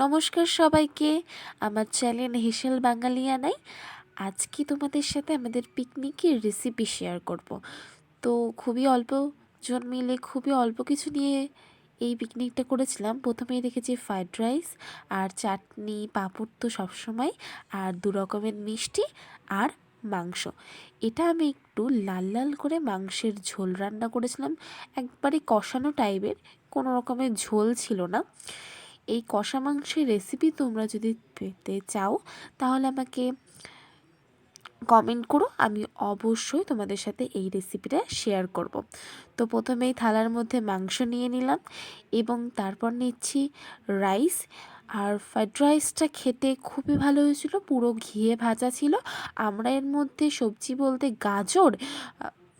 নমস্কার সবাইকে। আমার চ্যানেল হেসেল বাঙালিয়ানাই আজকে তোমাদের সাথে আমাদের পিকনিকের রেসিপি শেয়ার করব। তো খুবই অল্প জন মিলে খুবই অল্প কিছু নিয়ে এই পিকনিকটা করেছিলাম। প্রথমেই রেখেছি ফ্রাইড রাইস আর চাটনি, পাঁপড় তো সবসময়, আর দু রকমের মিষ্টি আর মাংস। এটা আমি একটু লাল লাল করে মাংসের ঝোল রান্না করেছিলাম। একবারে কষানো টাইপের কোনো রকমের ঝোল ছিল না। এই কষা মাংসের রেসিপি তোমরা যদি পেতে চাও, তাহলে আমাকে কমেন্ট করো, আমি অবশ্যই তোমাদের সাথে এই রেসিপিটা শেয়ার করব। তো প্রথমেই থালার মধ্যে মাংস নিয়ে নিলাম এবং তারপর নিচ্ছি রাইস আর ফ্রাইড রাইসটা খেতে খুবই ভালো হয়েছিল, পুরো ঘিয়ে ভাজা ছিল। আমরা এর মধ্যে সবজি বলতে গাজর,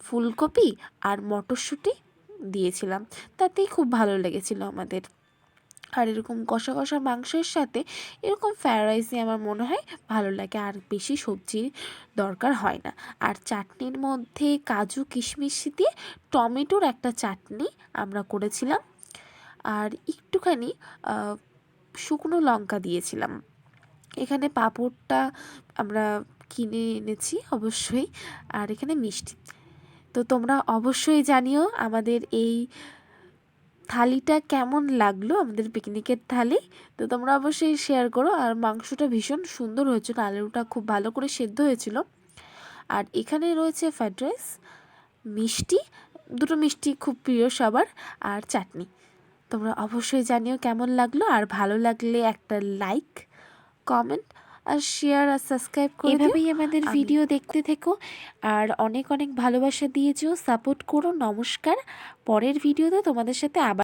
ফুলকপি আর মটরশুঁটি দিয়েছিলাম। তাতেই খুব ভালো লেগেছিল আমাদের। আর এরকম কষা কষা মাংসের সাথে এরকম ফ্রায়েড রাইসই আমার মনে হয় ভালো লাগে। আর বেশি সবজির দরকার হয় না। আর চাটনির মধ্যে কাজু কিশমিশ দিয়ে টমেটোর একটা চাটনি আমরা করেছিলাম। আর একটুখানি শুকনো লঙ্কা দিয়েছিলাম। এখানে পাঁপড়টা আমরা কিনে এনেছি অবশ্যই। আর এখানে মিষ্টি। তো তোমরা অবশ্যই জানিও আমাদের এই থালিটা কেমন লাগল? আমাদের পিকনিকের থালি। তো তোমরা অবশ্যই শেয়ার করো। আর মাংসটা ভীষণ সুন্দর হয়েছিল। আলুটা খুব ভালো করে সেদ্ধ হয়েছিল। আর এখানে রয়েছে ফ্রাইড রাইস মিষ্টি দুটো মিষ্টি খুব প্রিয় সবার আর চাটনি। তোমরা অবশ্যই জানিও কেমন লাগল। আর ভালো লাগলে একটা লাইক কমেন্ট আর শেয়ার আর সাবস্ক্রাইব করে এভাবেই আমাদের ভিডিও দেখতে থেকো। আর অনেক অনেক ভালোবাসা দিয়েছ। সাপোর্ট করো। নমস্কার। পরের ভিডিওতে তোমাদের সাথে আবার